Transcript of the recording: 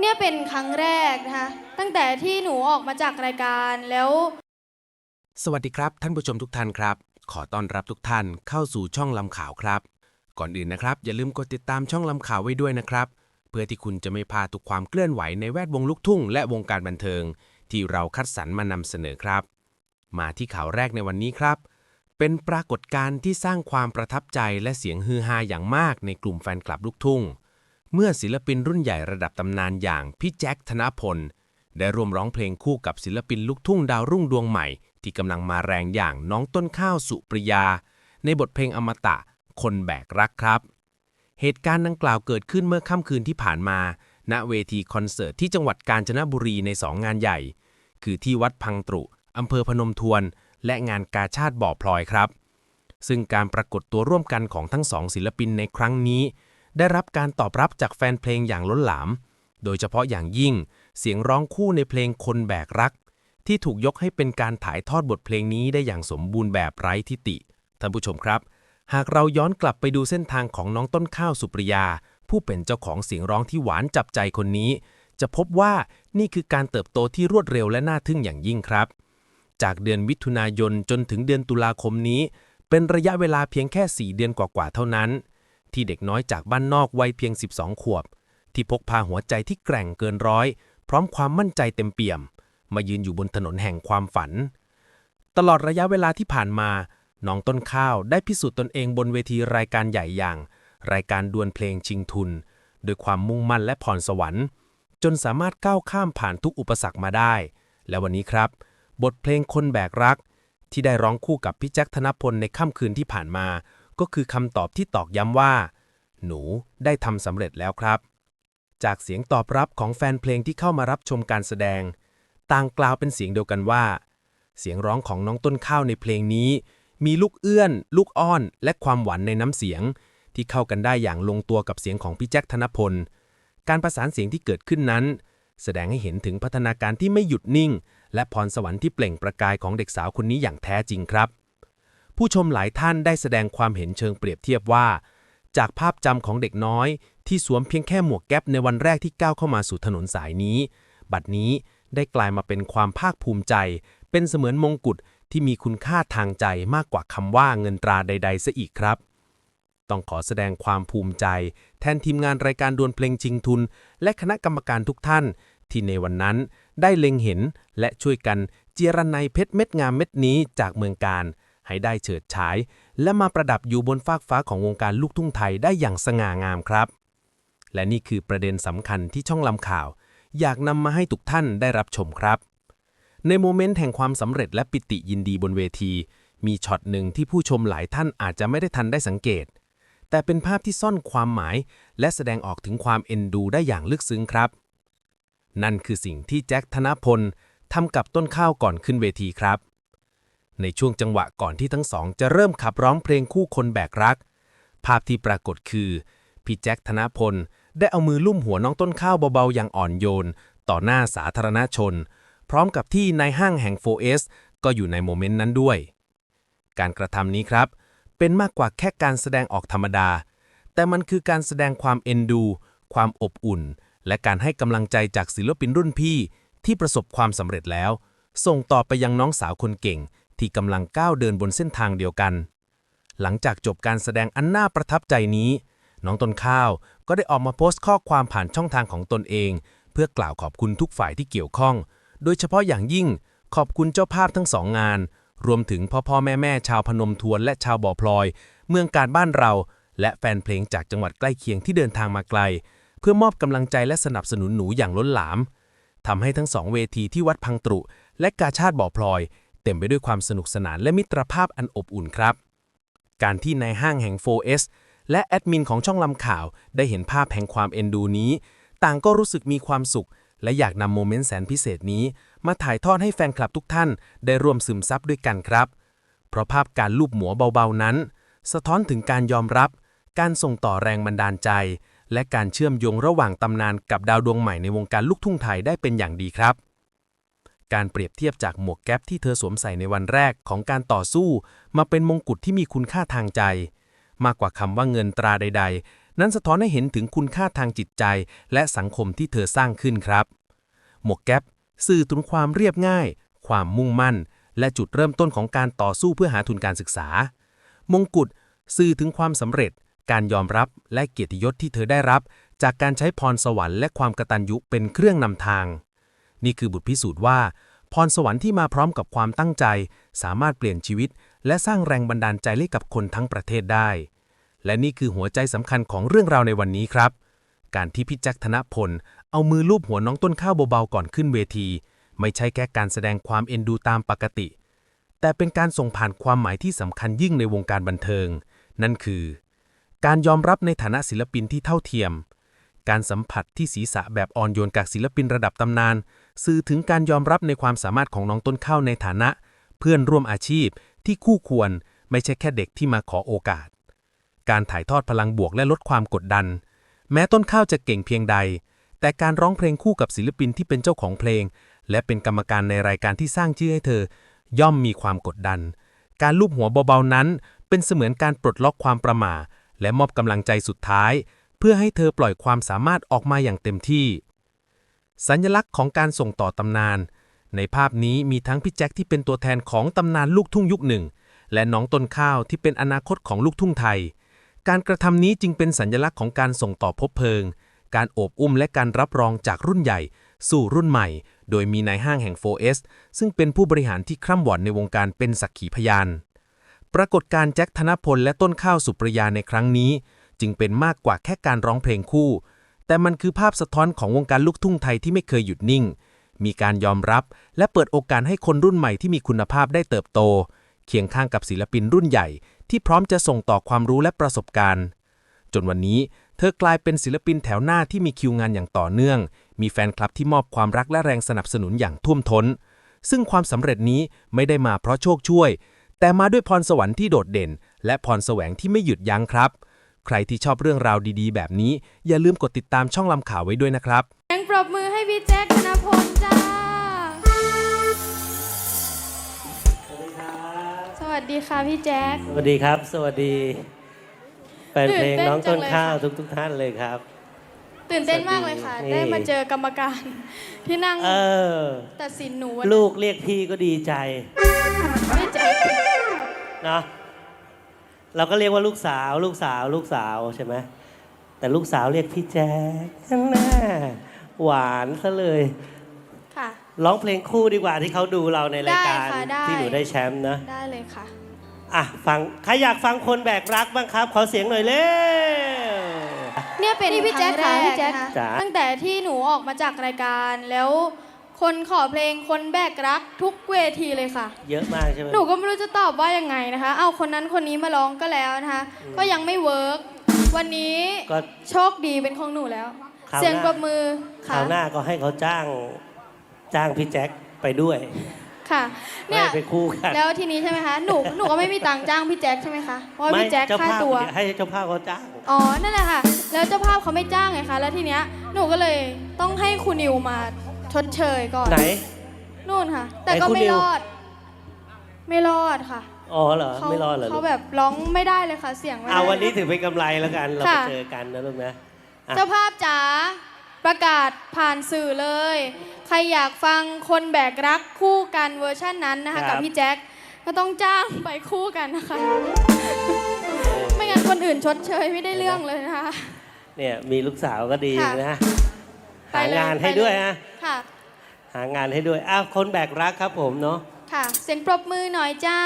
เนี่ยเป็นครั้งแรกนะคะตั้งแต่ที่หนูออกมาจากรายการแล้ว สวัสดีครับท่านผู้ชมทุกท่านครับ ขอต้อนรับทุกท่านเข้าสู่ช่องลำข่าวครับ ก่อนอื่นนะครับ อย่าลืมกดติดตามช่องลำข่าวไว้ด้วยนะครับ เพื่อที่คุณจะไม่พลาดทุกความเคลื่อนไหวในแวดวงลูกทุ่งและวงการบันเทิง ที่เราคัดสรรมานำเสนอครับ มาที่ข่าวแรกในวันนี้ครับ เป็นปรากฏการณ์ที่สร้างความประทับใจและเสียงฮือฮาอย่างมากในกลุ่มแฟนคลับลูกทุ่ง เมื่อศิลปินรุ่นใหญ่ระดับตำนานอย่างพี่แจ็คธนพล ได้ร่วมร้องเพลงคู่กับศิลปินลูกทุ่งดาวรุ่งดวงใหม่ ที่กำลังมาแรงอย่างน้องต้นข้าวสุปริยา ในบทเพลงอมตะ คนแบกรักครับ เหตุการณ์ดังกล่าวเกิดขึ้นเมื่อค่ำคืนที่ผ่านมา ณเวทีคอนเสิร์ตที่จังหวัดกาญจนบุรีในสองงานใหญ่ คือที่วัดพังตรุอำเภอพนมทวน และงานกาชาติบ่อพลอยครับ ซึ่งการปรากฏตัวร่วมกันของทั้งสองศิลปินในครั้งนี้ ได้รับการตอบรับจากแฟนเพลงอย่างล้นหลาม โดยเฉพาะอย่างยิ่งเสียงร้องคู่ในเพลงคนแบกรัก ที่ถูกยกให้เป็นการถ่ายทอดบทเพลงนี้ได้อย่างสมบูรณ์แบบไร้ทิฏฐิท่านผู้ชมครับ หากเราย้อนกลับไปดูเส้นทางของน้องต้นข้าวสุปริยา ผู้เป็นเจ้าของเสียงร้องที่หวานจับใจคนนี้ จะพบว่านี่คือการเติบโตที่รวดเร็วและน่าทึ่งอย่างยิ่งครับ จากเดือนมิถุนายนจนถึงเดือนตุลาคมนี้ เป็นระยะเวลาเพียงแค่ 4 เดือนกว่าๆเท่านั้น ที่เด็กน้อยจากบ้านนอกวัยเพียง 12 ขวบ ที่พกพาหัวใจที่แกร่งเกินร้อย พร้อมความมั่นใจเต็มเปี่ยม มายืนอยู่บนถนนแห่งความฝัน ตลอดระยะเวลาที่ผ่านมาน้องต้นข้าวได้พิสูจน์ตนเองบนเวทีรายการใหญ่อย่าง รายการดวลเพลงชิงทุนโดยความมุ่งมั่นและพรสวรรค์ จนสามารถก้าวข้ามผ่านทุกอุปสรรคมาได้ และวันนี้ครับ บทเพลงคนแบกรัก ที่ได้ร้องคู่กับพี่แจ็คธนพลในค่ำคืนที่ผ่านมา ก็คือคำตอบที่ตอกย้ำว่า หนูได้ทำสำเร็จแล้วครับ จากเสียงตอบรับของแฟนเพลงที่เข้ามารับชมการแสดง ต่างกล่าวเป็นเสียงเดียวกันว่า เสียงร้องของน้องต้นข้าวในเพลงนี้ มีลูกเอื้อน ลูกอ้อน และความหวานในน้ำเสียง ที่เข้ากันได้อย่างลงตัวกับเสียงของพี่แจ็คธนพล การประสานเสียงที่เกิดขึ้นนั้น แสดงให้เห็นถึงพัฒนาการที่ไม่หยุดนิ่ง และพรสวรรค์ที่เปล่งประกายของเด็กสาวคนนี้อย่างแท้จริงครับ ผู้ชมหลายท่านได้แสดงความเห็นเชิงเปรียบเทียบว่า จากภาพจำของเด็กน้อย ที่สวมเพียงแค่หมวกแก๊ปในวันแรกที่ก้าวเข้ามาสู่ถนนสายนี้ บัดนี้ได้กลายมาเป็นความภาคภูมิใจ เป็นเสมือนมงกุฎที่มีคุณค่าทางใจมากกว่าคำว่าเงินตราใด ๆซะอีกครับ ต้องขอแสดงความภูมิใจ แทนทีมงานรายการดวลเพลงชิงทุน และคณะกรรมการทุกท่าน ที่ในวันนั้นได้เล็งเห็นและช่วยกันเจรนัยเพชรเม็ดงามเม็ดนี้จากเมืองการ ให้ได้เฉิดฉาย และมาประดับอยู่บนฟากฟ้าของวงการลูกทุ่งไทยได้อย่างสง่างามครับ และนี่คือประเด็นสำคัญที่ช่องลำข่าว อยากนำมาให้ทุกท่านได้รับชมครับ ในโมเมนต์แห่งความสำเร็จและปิติยินดีบนเวที มีช็อตหนึ่งที่ผู้ชมหลายท่านอาจจะไม่ได้ทันได้สังเกต แต่เป็นภาพที่ซ่อนความหมาย และแสดงออกถึงความเอ็นดูได้อย่างลึกซึ้งครับ นั่นคือสิ่งที่แจ็คธนพลทำกับต้นข้าวก่อนขึ้นเวทีครับ ในช่วงจังหวะก่อนที่ทั้งสองจะเริ่มขับร้องเพลงคู่คนแบกรัก ภาพที่ปรากฏคือ พี่แจ็คธนพล ได้เอามือลุ่มหัวน้องต้นข้าวเบาๆ อย่างอ่อนโยน ต่อหน้าสาธารณชน พร้อมกับที่นายห้างแห่ง 4S ก็อยู่ในโมเมนต์นั้นด้วย การกระทำนี้ครับ เป็นมากกว่าแค่การแสดงออกธรรมดา แต่มันคือการแสดงความเอ็นดู ความอบอุ่น และการให้กำลังใจจากศิลปินรุ่นพี่ที่ประสบความสำเร็จแล้ว ส่งต่อไปยังน้องสาวคนเก่ง ที่กำลังก้าวเดินบนเส้นทางเดียวกัน หลังจากจบการแสดงอันน่าประทับใจนี้ น้องต้นข้าวก็ได้ออกมาโพสต์ข้อความผ่านช่องทางของตนเอง เพื่อกล่าวขอบคุณทุกฝ่ายที่เกี่ยวข้อง โดยเฉพาะอย่างยิ่งขอบคุณเจ้าภาพทั้งสองงาน รวมถึงพ่อพ่อแม่แม่ชาวพนมทวนและชาวบ่อพลอย เมืองการบ้านเรา และแฟนเพลงจากจังหวัดใกล้เคียงที่เดินทางมาไกล เพื่อมอบกำลังใจและสนับสนุนหนูอย่างล้นหลามทำให้ทั้งสองเวทีที่วัดพังตรุ และกาชาติบ่อพลอย ต็มไปด้วยความสนุกสนานและมิตรภาพอันอบอุ่นครับ การที่ในห้างแห่ง 4S และแอดมินของช่องลำข่าว ได้เห็นภาพแห่งความเอ็นดูนี้ ต่างก็รู้สึกมีความสุข และอยากนำโมเมนต์แสนพิเศษนี้ มาถ่ายทอดให้แฟนคลับทุกท่าน ได้ร่วมซึมซับด้วยกันครับ เพราะภาพการลูบหมัวเบาๆนั้น สะท้อนถึงการยอมรับ การส่งต่อแรงบันดาลใจ และการเชื่อมโยงระหว่างตำนานกับดาวดวงใหม่ในวงการลูกทุ่งไทยได้เป็นอย่างดีครับ การเปรียบเทียบจากหมวกแก๊ปที่เธอสวมใส่ในวันแรกของการต่อสู้ มาเป็นมงกุฎที่มีคุณค่าทางใจ มากกว่าคำว่าเงินตราใด ๆ นั้นสะท้อนให้เห็นถึงคุณค่าทางจิตใจ และสังคมที่เธอสร้างขึ้นครับ หมวกแก๊ปสื่อถึงความเรียบง่าย ความมุ่งมั่น และจุดเริ่มต้นของการต่อสู้เพื่อหาทุนการศึกษา มงกุฎสื่อถึงความสำเร็จ การยอมรับและเกียรติยศที่เธอได้รับ จากการใช้พรสวรรค์และความกตัญญูเป็นเครื่องนำทาง นี่คือบุตรพิสูจน์ว่า พรสวรรค์ที่มาพร้อมกับความตั้งใจ สามารถเปลี่ยนชีวิต และสร้างแรงบันดาลใจให้กับคนทั้งประเทศได้ และนี่คือหัวใจสำคัญของเรื่องราวในวันนี้ครับ การที่พี่แจ็คธนพล เอามือลูบหัวน้องต้นข้าวเบาๆก่อนขึ้นเวที ไม่ใช่แค่การแสดงความเอ็นดูตามปกติ แต่เป็นการส่งผ่านความหมายที่สำคัญยิ่งในวงการบันเทิง นั่นคือ การยอมรับในฐานะศิลปินที่เท่าเทียม การสัมผัสที่ศีรษะแบบอ่อนโยนกับศิลปินระดับตำนาน สื่อถึงการยอมรับในความสามารถของน้องต้นข้าวในฐานะ เพื่อนร่วมอาชีพที่คู่ควรไม่ใช่แค่เด็กที่มาขอโอกาส การถ่ายทอดพลังบวกและลดความกดดัน แม้ต้นข้าวจะเก่งเพียงใด แต่การร้องเพลงคู่กับศิลปินที่เป็นเจ้าของเพลง และเป็นกรรมการในรายการที่สร้างชื่อให้เธอ ย่อมมีความกดดัน การลูบหัวเบาๆนั้น เป็นเสมือนการปลดล็อกความประหม่าและมอบกำลังใจสุดท้าย เพื่อให้เธอปล่อยความสามารถออกมาอย่างเต็มที่ สัญลักษณ์ของการส่งต่อตำนาน ในภาพนี้มีทั้งพี่แจ็คที่เป็นตัวแทนของตำนานลูกทุ่งยุคหนึ่ง และน้องต้นข้าวที่เป็นอนาคตของลูกทุ่งไทย การกระทำนี้จึงเป็นสัญลักษณ์ของการส่งต่อภพเพลิง การโอบอุ้มและการรับรองจากรุ่นใหญ่ สู่รุ่นใหม่ โดยมีนายห้างแห่ง 4S ซึ่งเป็นผู้บริหารที่คร่ำวอดในวงการเป็นสักขีพยาน ปรากฏการแจ็คธนพลและต้นข้าวสุปรยาในครั้งนี้ จึงเป็นมากกว่าแค่การร้องเพลงคู่ แต่มันคือภาพสะท้อนของวงการลูกทุ่งไทยที่ไม่เคยหยุดนิ่ง มีการยอมรับ และเปิดโอกาสให้คนรุ่นใหม่ที่มีคุณภาพได้เติบโต เคียงข้างกับศิลปินรุ่นใหญ่ ที่พร้อมจะส่งต่อความรู้และประสบการณ์ จนวันนี้เธอกลายเป็นศิลปินแถวหน้าที่มีคิวงานอย่างต่อเนื่อง มีแฟนคลับที่มอบความรักและแรงสนับสนุนอย่างท่วมท้น ซึ่งความสำเร็จนี้ไม่ได้มาเพราะโชคช่วย แต่มาด้วยพรสวรรค์ที่โดดเด่น และพรแสวงที่ไม่หยุดยั้งครับ ใครที่ชอบเรื่องราวดีๆ แบบนี้ อย่าลืมกดติดตามช่องลำข่าวไว้ด้วยนะครับเสียงปรบมือให้พี่แจ็คธนพลจ้า สวัสดีค่ะพี่แจ็คสวัสดีครับ สวัสดีแฟนเพลงตื่นเต้นน้องต้นจังเลย ข้าวค่ะทุกทุกๆท่านเลยครับ ตื่นเต้นมากเลยค่ะนี่ได้มาเจอกรรมการ ที่นั่งเออ ตัดสินหนูวันนั้นลูกเรียกพี่ก็ดีใจพี่แจ็คเนาะ เราก็เรียกว่าลูกสาวลูกสาวลูกสาวใช่ไหมแต่ลูกสาวเรียกพี่แจ๊คแน่หวานซะเลยค่ะ ร้องเพลงคู่ดีกว่าที่เขาดูเราในรายการได้ค่ะได้ ที่หนูได้แชมป์นะได้เลยค่ะ อะฟังใครอยากฟังคนแบกรักบ้างครับ ขอเสียงหน่อยเร็ว เนี่ยเป็นนี่พี่แจ๊คครั้งค่ะพี่แจ๊คนะคะจ๋า ตั้งแต่ที่หนูออกมาจากรายการแล้ว คนขอเพลงคนแบกรักทุกเวทีเลยค่ะ เยอะมากใช่ไหมหนูก็ไม่รู้จะตอบว่ายังไงนะคะ เอาคนนั้นคนนี้มาร้องก็แล้วนะคะ ก็ยังไม่เวิร์กวันนี้ก็ โชคดีเป็นของหนูแล้ว คราวหน้า เสียงปรบมือคค่ะราวหน้าก็ให้เขาจ้างจ้างพี่แจ็คไปด้วยค่ะไม่เนี่ย ให้ไปคู่กันแล้วทีนี้ใช่ไหมคะ หนูหนูก็ไม่มีตังค์จ้างพี่แจ็คใช่ไหมคะ เพราะว่าไม่พี่แจ็คเจ้าค่าภาพตัว ให้เจ้าภาพเขาจ้าง อ๋อ นั่นแหละค่ะ แล้วเจ้าภาพเขาไม่จ้างไงคะ แล้วทีเนี้ย หนูก็เลยต้องให้คุณนิวมา ชดเชยก่อน ไหน นู่นค่ะ แต่ไหนก็คุณไม่นิว รอด ไม่รอดค่ะอ๋อเหรอ เขาไม่รอดเหรอเขาลูกแบบร้องไม่ได้เลยค่ะ เสียงไม่เอาได้วันนี้ถือเป็นกำไรแล้วกัน เราไปค่ะ เจอกันนะลูกนะอะ เจ้าภาพจ๋าประกาศผ่านสื่อเลย ใครอยากฟังคนแบกรักคู่กันเวอร์ชั่นนั้นนะคะกับพี่แจ็คก็ต้องจ้างไปคู่กันนะคะ ไม่งั้นคนอื่นชดเชยไม่ได้เรื่องเลยนะคะ เนี่ยมีลูกสาวก็ดีค่ะนะ ไปหาเลยงานให้ไปเลยด้วยฮะ ค่ะ หางานให้ด้วยอ้าวคนแบกรักครับผมเนาะค่ะ เสียงปรบมือหน่อยจ้า